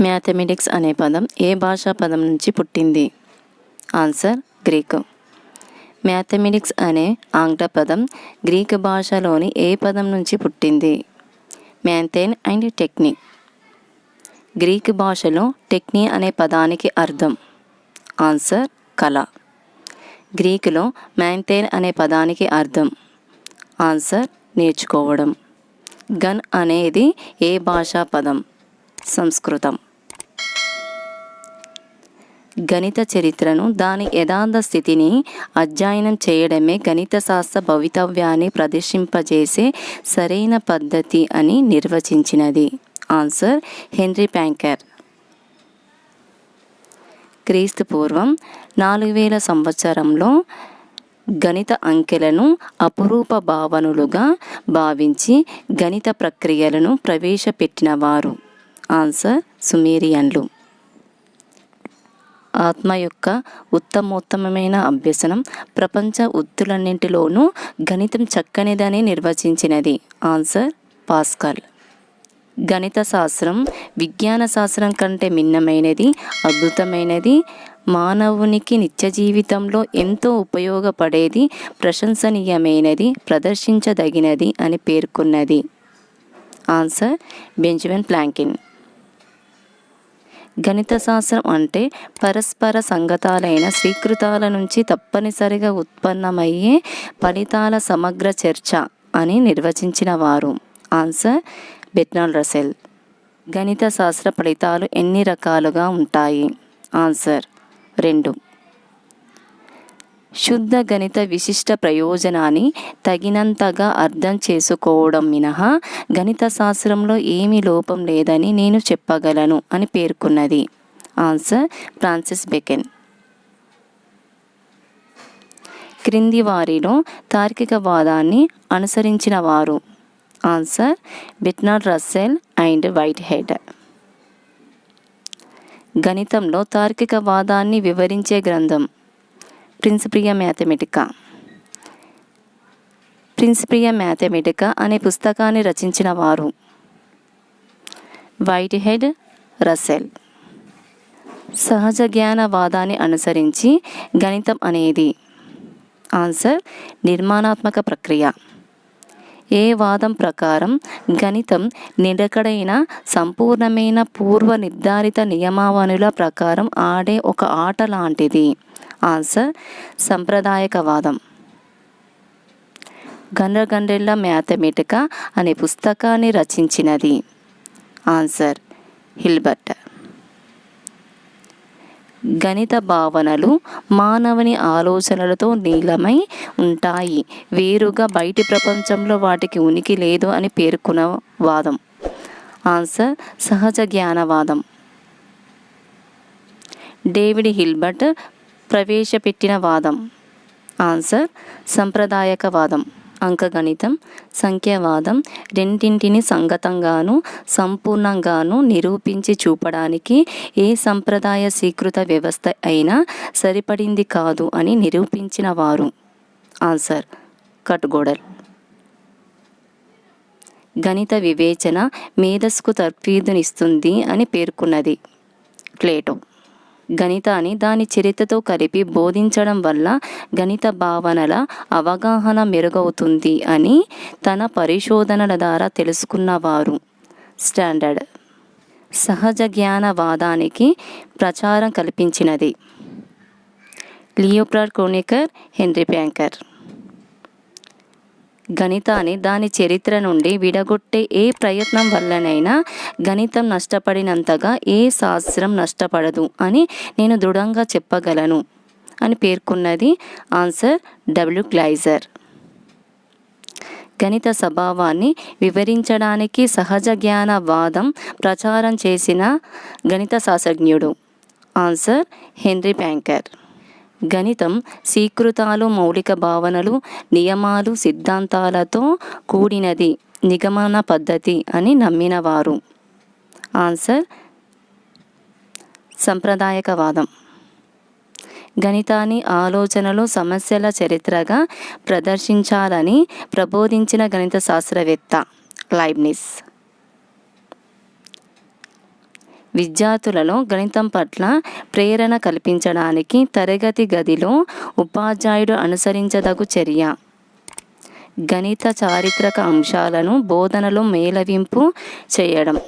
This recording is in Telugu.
మ్యాథమెటిక్స్ అనే పదం ఏ భాషా పదం నుంచి పుట్టింది? Answer Greek. మ్యాథమెటిక్స్ అనే ఆంగ్ల పదం గ్రీకు భాషలోని ఏ పదం నుంచి పుట్టింది? మ్యాంథేన్ అండ్ టెక్నీ. గ్రీకు భాషలో టెక్నీ అనే పదానికి అర్థం. ఆన్సర్ కళ. గ్రీకులో మ్యాంథేన్ అనే పదానికి అర్థం. ఆన్సర్ నేర్చుకోవడం. గన్ అనేది ఏ భాషా పదం? సంస్కృతం. గణిత చరిత్రను దాని యథార్థ స్థితిని అధ్యయనం చేయడమే గణిత శాస్త్ర భవితవ్యాన్ని ప్రదర్శింపజేసే సరైన పద్ధతి అని నిర్వచించినది. Answer henry ప్యాంకర్. క్రీస్తు పూర్వం నాలుగు వేల సంవత్సరంలో గణిత అంకెలను అపురూప భావనలుగా భావించి గణిత ప్రక్రియలను ప్రవేశపెట్టినవారు. ఆన్సర్ సుమేరియన్లు. ఆత్మ యొక్క ఉత్తమోత్తమైన అభ్యసనం ప్రపంచ ఉత్తులన్నింటిలోనూ గణితం చక్కనిదని నిర్వచించినది. Answer pascal. గణిత శాస్త్రం విజ్ఞాన శాస్త్రం కంటే భిన్నమైనది అద్భుతమైనది. మానవునికి నిత్య జీవితంలో ఎంతో ఉపయోగపడేది ప్రశంసనీయమైనది ప్రదర్శించదగినది అని పేర్కొన్నది. ఆన్సర్ బెంజమిన్ ప్లాంకిన్ గణిత శాస్త్రం అంటే పరస్పర సంగతాలైన స్వీకృతాల నుంచి తప్పనిసరిగా ఉత్పన్నమయ్యే ఫలితాల సమగ్ర చర్చ అని నిర్వచించిన వారు. Answer Bertrand Russell. గణిత శాస్త్ర ఫలితాలు ఎన్ని రకాలుగా ఉంటాయి? ఆన్సర్ రెండు. శుద్ధ గణిత విశిష్ట ప్రయోజనాన్ని తగినంతగా అర్థం చేసుకోవడం మినహా గణిత శాస్త్రంలో ఏమీ లోపం లేదని నేను చెప్పగలను అని పేర్కొన్నది. Answer Francis Bacon. క్రింది వారిలో తార్కికవాదాన్ని అనుసరించిన వారు. Answer Bertrand Russell and Whitehead గణితంలో తార్కికవాదాన్ని వివరించే గ్రంథం ప్రిన్సిప్రియా మ్యాథమెటికా ప్రిన్సిప్రియా మ్యాథమెటికా అనే పుస్తకాన్ని రచించిన వారు. వైట్ హెడ్ రసెల్ సహజ జ్ఞానవాదాన్ని అనుసరించి గణితం అనేది. ఆన్సర్ నిర్మాణాత్మక ప్రక్రియ. ఏ వాదం ప్రకారం గణితం నిలకడైన సంపూర్ణమైన పూర్వ నిర్ధారిత నియమావళుల ప్రకారం ఆడే ఒక ఆట లాంటిది. ఆన్సర్ సంప్రదాయకవాదం. గండ్రగండ్రెళ్ళ మ్యాథమెటికా అనే పుస్తకాన్ని రచించినది. Answer Hilbert. గణిత భావనలు మానవుని ఆలోచనలతో నీలమై ఉంటాయి. వేరుగా బయటి ప్రపంచంలో వాటికి ఉనికి లేదు అని పేర్కొన్న వాదం. ఆన్సర్ సహజ జ్ఞానవాదం. డేవిడ్ హిల్బర్ట్ ప్రవేశపెట్టిన వాదం ఆన్సర్ సంప్రదాయకవాదం. అంకగణితం సంఖ్యావాదం రెండింటిని సంగతంగాను సంపూర్ణంగాను నిరూపించి చూపడానికి ఏ సంప్రదాయ స్వీకృత వ్యవస్థ అయినా సరిపడింది కాదు అని నిరూపించిన వారు ఆన్సర్ కట్గోడల్ గణిత వివేచన మేధస్సుకు తర్ఫీదునిస్తుంది అని పేర్కొన్నది. ప్లేటో. గణితాన్ని దాని చరిత్రతో కలిపి బోధించడం వల్ల గణిత భావనల అవగాహన మెరుగవుతుంది అని తన పరిశోధనల ద్వారా తెలుసుకున్నవారు. స్టాండర్డ్. సహజ జ్ఞానవాదానికి ప్రచారం కల్పించినది. లియోప్రాడ్ క్రోనికర్ హెన్రీ ప్యాంకర్ గణితాన్ని దాని చరిత్ర నుండి విడగొట్టే ఏ ప్రయత్నం వల్లనైనా గణితం నష్టపడినంతగా ఏ శాస్త్రం నష్టపడదు అని నేను దృఢంగా చెప్పగలను అని పేర్కొన్నది ఆన్సర్ డబ్ల్యూ గ్లైజర్. గణిత స్వభావాన్ని వివరించడానికి సహజ జ్ఞాన వాదం ప్రచారం చేసిన గణిత శాస్త్రజ్ఞుడు. Answer Henri Poincaré. గణితం స్వీకృతాలు మౌలిక భావనలు నియమాలు సిద్ధాంతాలతో కూడినది నిగమన పద్ధతి అని నమ్మినవారు. ఆన్సర్ సంప్రదాయకవాదం. గణితాన్ని ఆలోచనలు సమస్యల చరిత్రగా ప్రదర్శించాలని ప్రబోధించిన గణిత శాస్త్రవేత్త లైబ్నిస్. విద్యార్థులలో గణితం పట్ల ప్రేరణ కల్పించడానికి తరగతి గదిలో ఉపాధ్యాయుడు అనుసరించదగు చర్య. గణిత చారిత్రక అంశాలను బోధనలో మేళవింపు చేయడం.